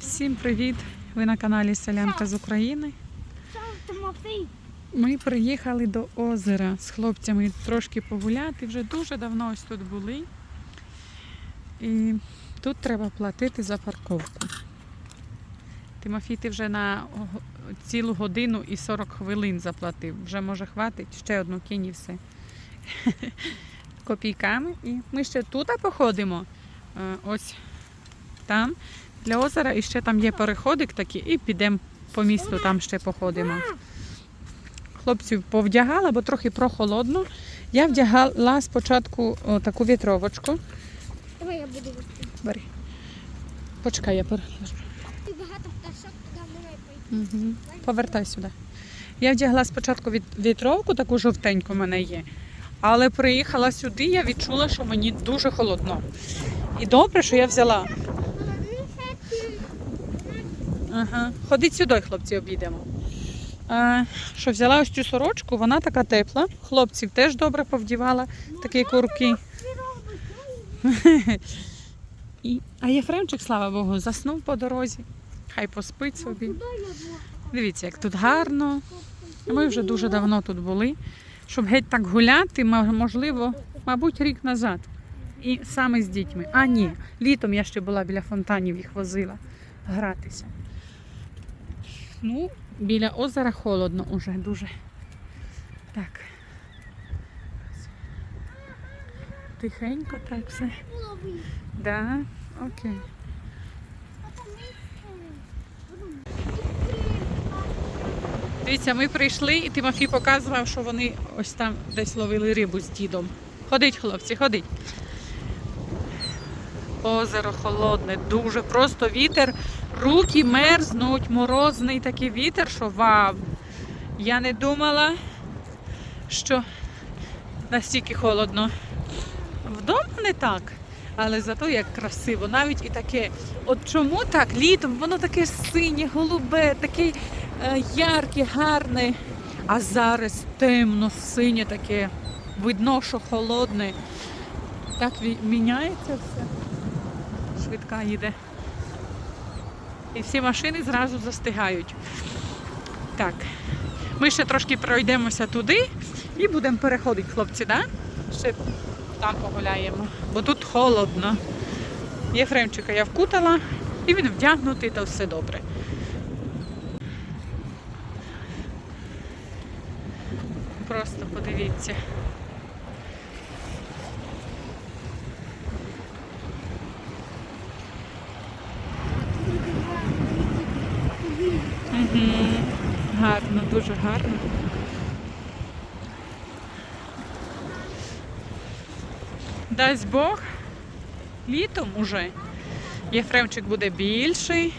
Всім привіт! Ви на каналі Селянка з України. Ми приїхали до озера з хлопцями трошки погуляти. Вже дуже давно ось тут були. І тут треба платити за парковку. Тимофій, ти вже на цілу годину і 40 хвилин заплатив. Вже може хватить ще одну кінь і все. Копійками. І ми ще тут походимо. Е, Ось там для озера. І ще там є переходик такий, і підемо по місту, там ще походимо. Хлопців повдягала, бо трохи прохолодно. Я вдягала спочатку о, таку вітровочку. Давай я буду вести. Бери. Почекай, я переложу. Ти багато пташок, туди давай пойти. Угу. Повертай сюди. Я вдягла спочатку від... вітровку, таку жовтеньку в мене є. Але приїхала сюди, я відчула, що мені дуже холодно. І добре, що я взяла. Ага. Ходіть сюди, хлопці, обійдемо. А, що взяла ось цю сорочку, вона така тепла. Хлопців теж добре повдівала, такі курки. І... А Єфремчик, слава Богу, заснув по дорозі. Хай поспить собі. Я була? Дивіться, як тут гарно. Ми вже дуже давно тут були. Щоб геть так гуляти, можливо, мабуть, рік назад. І саме з дітьми. А ні, літом я ще була біля фонтанів, їх возила гратися. Ну, біля озера холодно уже дуже. Так. Тихенько так все. Да? Окей. Дивіться, ми прийшли і Тимофій показував, що вони ось там десь ловили рибу з дідом. Ходіть, хлопці, ходіть. Озеро холодне, дуже просто вітер. Руки мерзнуть, морозний такий вітер, що вау. Я не думала, що настільки холодно. Вдома не так, але зато як красиво. Навіть і таке. От чому так? Літом воно таке синє, голубе, таке е, ярке, гарне. А зараз темно, синє таке. Видно, що холодне. Так міняється все. Швидка їде. І всі машини зразу застигають. Так. Ми ще трошки пройдемося туди і будемо переходити, хлопці, да? Ще там погуляємо, бо тут холодно. Єфремчика я вкутала, і він вдягнутий, то все добре. Просто подивіться. Угу. Гарно, дуже гарно. Дасть Бог, літом уже Єфремчик буде більший,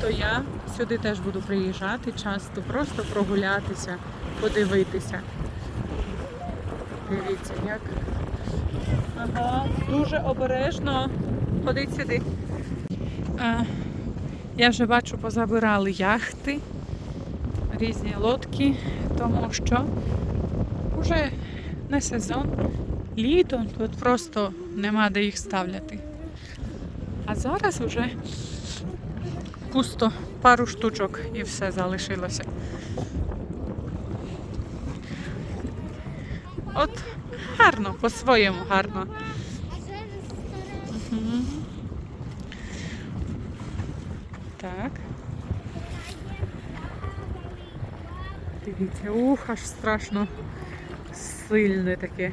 то я сюди теж буду приїжджати часто, просто прогулятися, подивитися. Дивіться, як. Ага, дуже обережно. Ходіть сюди. А, я вже бачу, позабирали яхти, різні лодки, тому що вже не сезон. Літом тут просто нема де їх ставляти. А зараз вже пусто пару штучок і все залишилося. От гарно, по-своєму гарно. Так. Дивіться, ух, аж страшно сильне таке.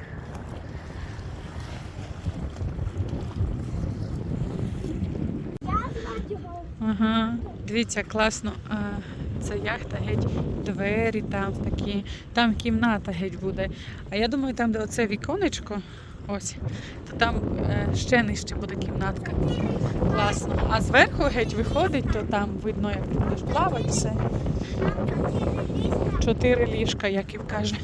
Ага, дивіться, класно. Це яхта геть, двері там такі, там кімната геть буде. А я думаю, там, де оце віконечко, ось, то там е, ще нижче буде кімнатка. Класно. А зверху геть виходить, то там видно, як будеш плавати все. Чотири ліжка, як і каже.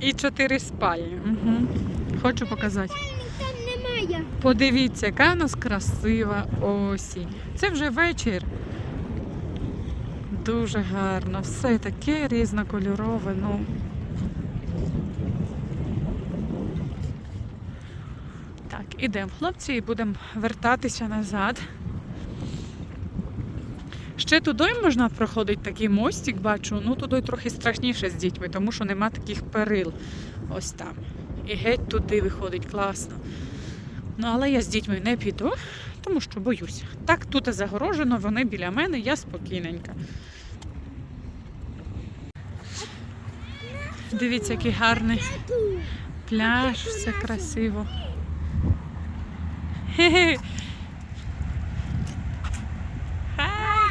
І чотири спальні. Угу. Хочу показати. Подивіться, яка у нас красива осінь. Це вже вечір. Дуже гарно. Все таке різнокольорове. Ну. Так, ідемо, хлопці, і будемо вертатися назад. Ще туди можна проходити такий мостик, бачу. Ну туди трохи страшніше з дітьми, тому що нема таких перил. Ось там. І геть туди виходить класно. Ну, але я з дітьми не піду, тому що боюся. Так, тут загорожено, вони біля мене, я спокійненька. Дивіться, який гарний пляж, все красиво. Хе-хе. Хай.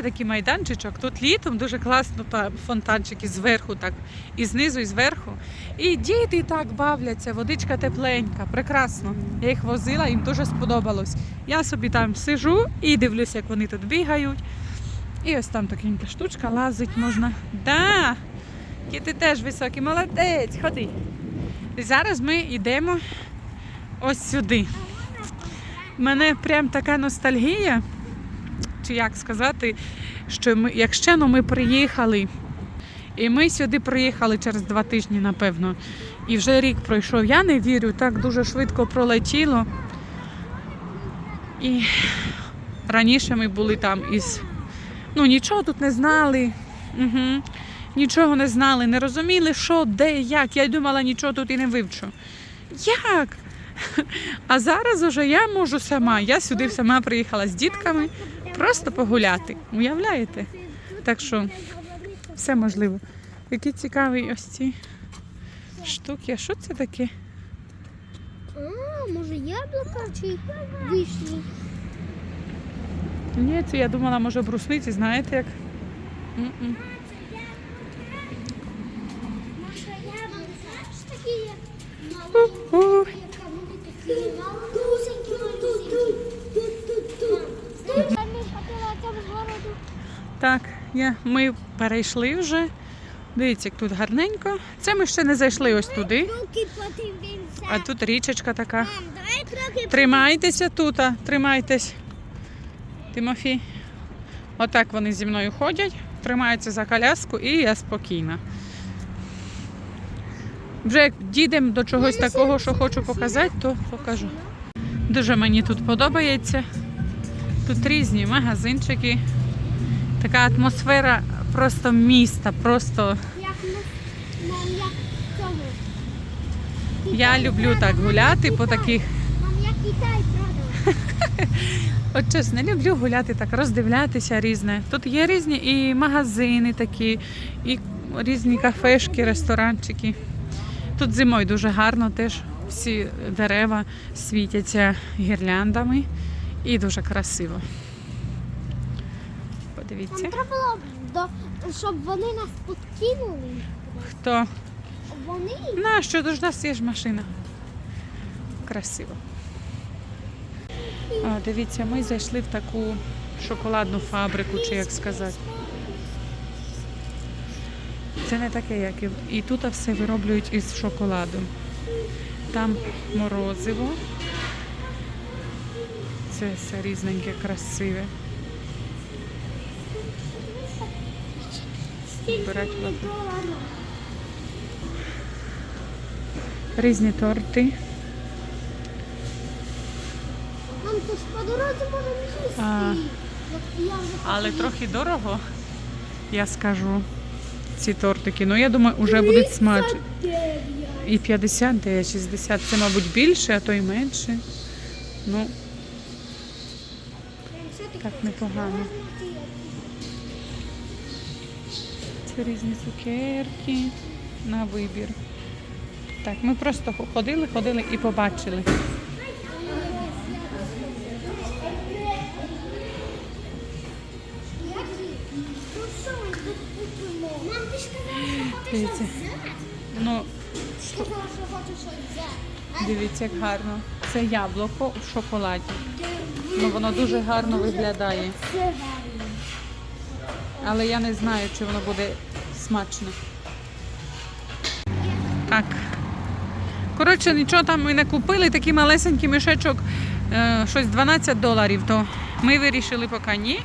Це такий майданчичок. Тут літом дуже класно та фонтанчики зверху, так, і знизу, і зверху. І діти так бавляться, водичка тепленька, прекрасно. Я їх возила, їм дуже сподобалось. Я собі там сижу і дивлюся, як вони тут бігають. І ось там такенька штучка лазить можна. Да! І ти теж високий, молодець, ходи. І зараз ми йдемо ось сюди. У мене прям така ностальгія, чи як сказати, що ми, якщо ну, ми приїхали, і ми сюди приїхали через два тижні, напевно. І вже рік пройшов. Я не вірю, так дуже швидко пролетіло. І раніше ми були там із. Ну, нічого тут не знали. Угу. Нічого не знали, не розуміли, що, де, як. Я думала, нічого тут і не вивчу. Як? А зараз уже я можу сама. Я сюди сама приїхала з дітками просто погуляти. Уявляєте? Так що все можливо. Які цікаві ось ці штуки. А що це таке? А, може яблука чи вишні? Ні, це я думала, може брусниці, знаєте як? М-м. Може яблука ж такі є Ух. такі малюсенькі, малюсенькі. Знаєш, а ми ходили там з городу. Так, я, ми перейшли вже. Дивіться, як тут гарненько. Це ми ще не зайшли ось туди. А тут річечка така. Тримайтеся тут, тримайтесь. Тимофій. Отак вони зі мною ходять, тримаються за коляску і я спокійна. Вже як дійдемо до чогось такого, що хочу показати, то покажу. Дуже мені тут подобається. Тут різні магазинчики. Така атмосфера просто міста. Просто я люблю так гуляти по таких? От чесно, люблю гуляти так, роздивлятися різне. Тут є різні і магазини такі, і різні кафешки, ресторанчики. Тут зимою дуже гарно теж всі дерева світяться гірляндами і дуже красиво. Подивіться, Нам треба було, до, щоб вони нас подкинули. хто Вони нащо ж у нас є ж машина. Красиво. О, дивіться, ми зайшли в таку шоколадну фабрику, чи як сказати. Це не таке, як і, і тут все вироблюють із шоколаду. Там морозиво. Це все різненьке, красиве. Збирати вафлі. Різні торти. По дорозі можемо Але трохи дорого, я скажу, ці тортики. Ну, я думаю, вже будуть смачні. І 50, і 60. Це, мабуть, більше, а то й менше. Ну, так непогано. Це різні цукерки на вибір. Так, ми просто ходили, ходили і побачили. Дивіться. Ну, дивіться, як гарно. Це яблуко в шоколаді. Ну, воно дуже гарно виглядає. Але я не знаю, чи воно буде смачно. Так. Коротше, нічого там ми не купили, такий малесенький мішечок, е, щось 12 доларів. То ми вирішили поки ні.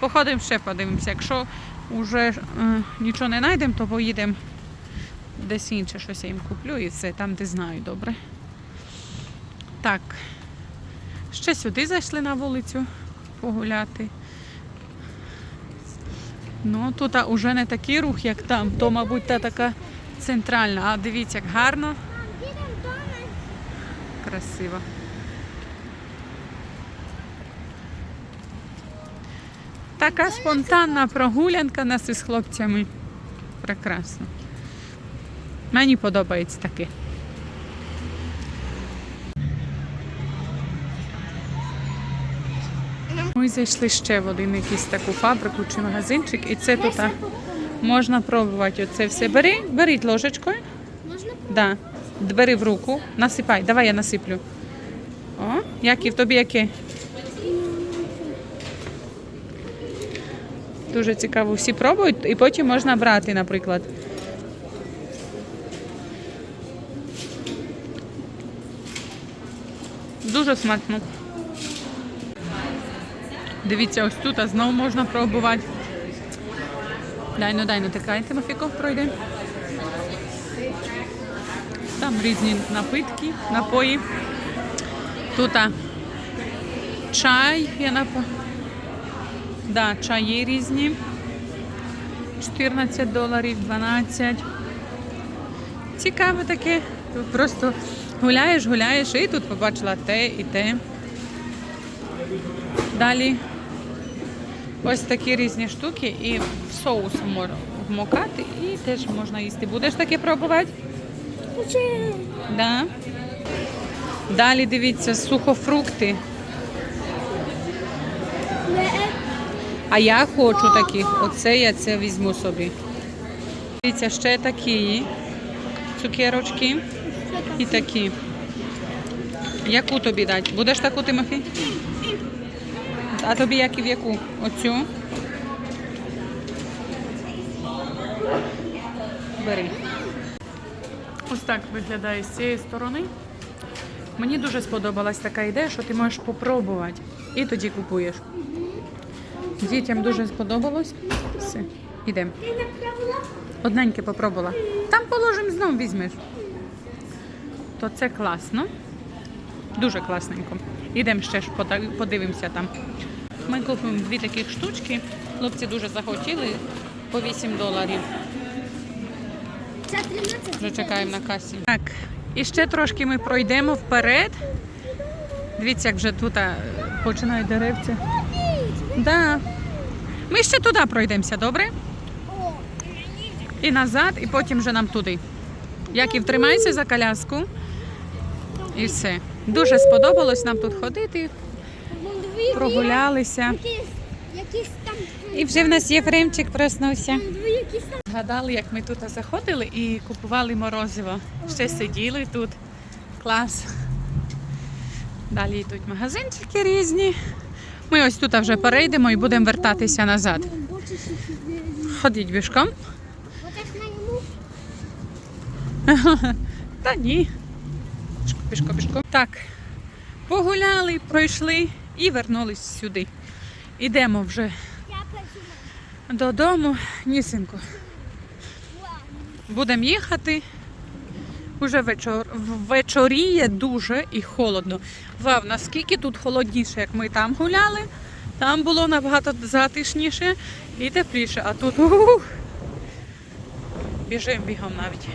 Походимо ще подивимося. Якщо вже е, нічого не знайдемо, то поїдемо десь інше щось я їм куплю і все, там, де знаю добре. Так, ще сюди зайшли на вулицю погуляти. Ну, тут уже не такий рух, як там, то, мабуть, та така центральна. А дивіться, як гарно, красиво. Така спонтанна прогулянка нас із хлопцями. Прекрасно. Мені подобається таке. Ми зайшли ще в один якийсь таку фабрику чи магазинчик, і це тут можна пробувати оце все. Бери, беріть ложечкою. Можна Да. Бери в руку, насипай, давай я насиплю. О, які в тобі яке? Дуже цікаво. Всі пробують і потім можна брати, наприклад. Дуже смачно. Дивіться, ось тут а знову можна пробувати. Дай ну ну тикай, Тимофіко, пройде. Там різні напитки, напої. Тут а, чай, я нап... да, чаї різні. 14 доларів, 12. Цікаве таке. Просто гуляєш, гуляєш і тут побачила те і те. Далі ось такі різні штуки і в соус можна вмокати і теж можна їсти. Будеш таке пробувати? Да. Далі дивіться, сухофрукти. А я хочу таких. Оце я це візьму собі. Дивіться, ще такі цукерочки і такі. Яку тобі дати? Будеш таку, Тимофій? А тобі як і в яку? Оцю? Бери. Ось так виглядає з цієї сторони. Мені дуже сподобалась така ідея, що ти можеш попробувати і тоді купуєш. Дітям дуже сподобалось. Все, ідемо. Одненьке попробувала. Там положимо знов візьмеш. То це класно. Дуже класненько. Ідемо ще ж подивимося там. Ми купимо дві таких штучки. Хлопці дуже захотіли по 8 доларів. Вже чекаємо на касі. Так, і ще трошки ми пройдемо вперед. Дивіться, як вже тут починають деревця. Да. Ми ще туди пройдемося, добре? І назад, і потім вже нам туди. Яків, тримайся за коляску. І все. Дуже сподобалось нам тут ходити, прогулялися. І вже в нас Єфремчик проснувся. Згадали, як ми тут заходили і купували морозиво. Ще сиділи тут. Клас. Далі йдуть магазинчики різні. Ми ось тут вже перейдемо і будемо вертатися назад. Ходіть бішком. Та ні. Пішко, пішко, пішко. Так, погуляли, пройшли і вернулись сюди. Ідемо вже додому. Нісенько. Будемо їхати. Уже вечор... вечоріє дуже і холодно. Вау, наскільки тут холодніше, як ми там гуляли. Там було набагато затишніше і тепліше, а тут ух, біжимо бігом навіть.